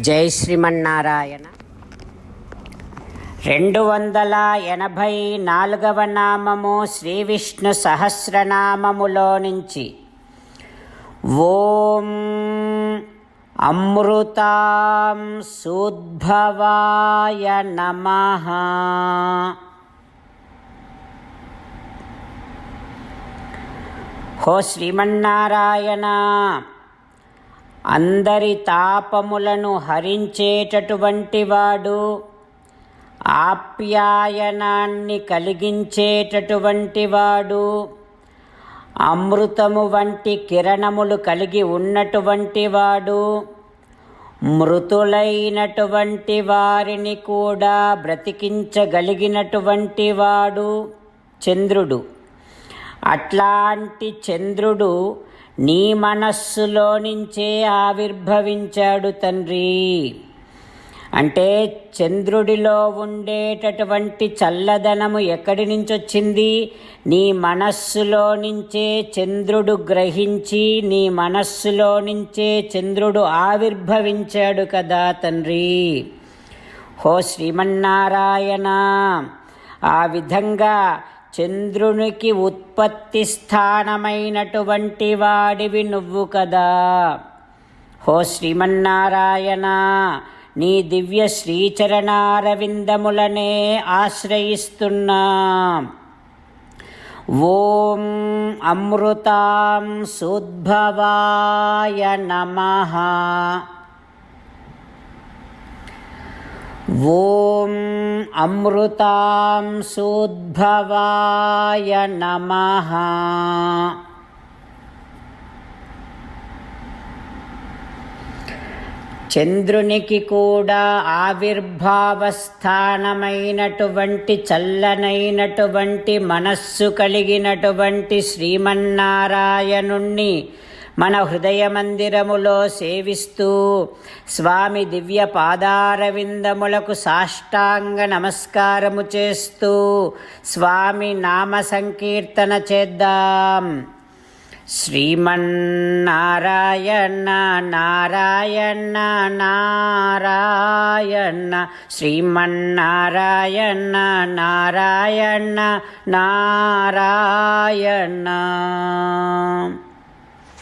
జై శ్రీమన్నారాయణ. రెండు వందల ఎనభై నాలుగవ నామము శ్రీ విష్ణు సహస్రనామములో నుంచి. ఓం అమృతాం సూద్భవాయ నమ. హో శ్రీమన్నారాయణ. అందరి తాపములను హరించేటటువంటి వాడు ఆప్యాయనాన్ని కలిగించేటటువంటి వాడు అమృతము వంటి కిరణములు కలిగి ఉన్నటువంటి వాడు మృతులైనటువంటి వారిని కూడా బ్రతికించగలిగినటువంటి వాడు చంద్రుడు. అట్లాంటి చంద్రుడు నీ మనస్సులో నుంచే ఆవిర్భవించాడు తండ్రి. అంటే చంద్రుడిలో ఉండేటటువంటి చల్లదనము ఎక్కడి నుంచి వచ్చింది నీ మనస్సులో నుంచే చంద్రుడు గ్రహించి నీ మనస్సులో నుంచే చంద్రుడు ఆవిర్భవించాడు కదా తండ్రి. హో శ్రీమన్నారాయణ ఆ విధంగా చంద్రునికి ఉత్పత్తి స్థానమైనటువంటి వాడివి నువ్వు కదా. హో శ్రీమన్నారాయణ నీ దివ్య శ్రీచరణారవిందములనే ఆశ్రయిస్తున్నా. ఓం అమృతాం సుద్భవాయ నమః. ఓం అమృతాం సోద్భవాయ నమః. చంద్రునికి కూడా ఆవిర్భావస్థానమైనటువంటి చల్లనైనటువంటి మనస్సు కలిగినటువంటి శ్రీమన్నారాయణుణ్ణి మన హృదయ మందిరములో సేవిస్తూ స్వామి దివ్య పాదారవిందములకు సాష్టాంగ నమస్కారము చేస్తూ స్వామి నామ సంకీర్తన చేద్దాం. శ్రీమన్నారాయణ నారాయణ నారాయణ శ్రీమన్నారాయణ నారాయణ నారాయణ.